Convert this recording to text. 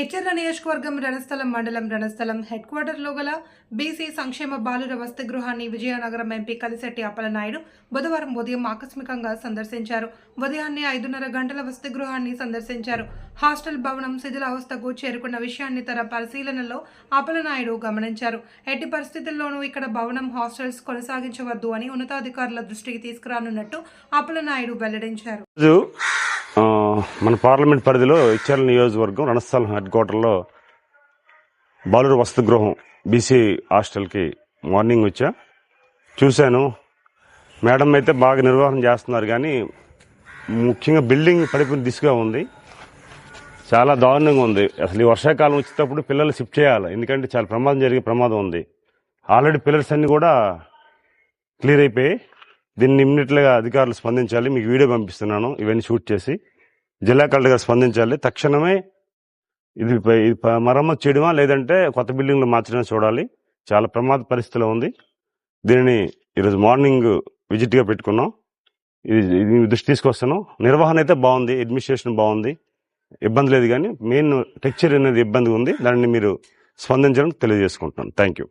ఎచ్చెర్ల నియోజకవర్గం రణస్థలం మండలం రణస్థలం హెడ్ క్వార్టర్లో గల బీసీ సంక్షేమ బాలుర వసతి గృహాన్ని విజయనగరం ఎంపీ కలిశెట్టి అప్పలనాయుడు బుధవారం ఉదయం ఆకస్మికంగా సందర్శించారు. ఉదయాన్నే ఐదున్నర గంటల వసతి గృహాన్ని సందర్శించారు. హాస్టల్ భవనం శిథిలావస్థకు చేరుకున్న విషయాన్ని తన పరిశీలనలో అప్పలనాయుడు గమనించారు. ఎట్టి పరిస్థితుల్లోనూ ఇక్కడ భవనం హాస్టల్స్ కొనసాగించవద్దు అని ఉన్నతాధికారుల దృష్టికి తీసుకురానున్నట్టు అప్పలనాయుడు వెల్లడించారు. మన పార్లమెంట్ పరిధిలో ఇచ్చర్ల నియోజకవర్గం రణస్థలం హెడ్ క్వార్టర్లో బాలురు వసతి గృహం బీసీ హాస్టల్కి మార్నింగ్ వచ్చా. చూశాను. మేడం అయితే బాగా నిర్వహణ చేస్తున్నారు కానీ ముఖ్యంగా బిల్డింగ్ పడిపోయిన దిశగా ఉంది. చాలా దారుణంగా ఉంది. అసలు ఈ వర్షాకాలం వచ్చేటప్పుడు పిల్లలు షిఫ్ట్ చేయాలి. ఎందుకంటే చాలా ప్రమాదం జరిగే ప్రమాదం ఉంది. ఆల్రెడీ పిల్లర్స్ అన్నీ కూడా క్లియర్ అయిపోయి దీన్ని ఇమ్మీడియట్గా అధికారులు స్పందించాలి. మీకు వీడియో పంపిస్తున్నాను. ఇవన్నీ షూట్ చేసి జిల్లా కలెక్టర్ గారు స్పందించాలి. తక్షణమే ఇది మరమ్మతు చేయడమా? లేదంటే కొత్త బిల్డింగ్లు మార్చడమే చూడాలి. చాలా ప్రమాద పరిస్థితిలో ఉంది. దీనిని ఈరోజు మార్నింగ్ విజిట్గా పెట్టుకున్నాం. ఇది ఇది దృష్టి తీసుకొస్తాను నిర్వహణ అయితే బాగుంది. అడ్మినిస్ట్రేషన్ బాగుంది. ఇబ్బంది లేదు కానీ మెయిన్ టెక్చర్ అనేది ఇబ్బంది ఉంది. దాన్ని మీరు స్పందించడం తెలియజేసుకుంటున్నాను థ్యాంక్ యూ.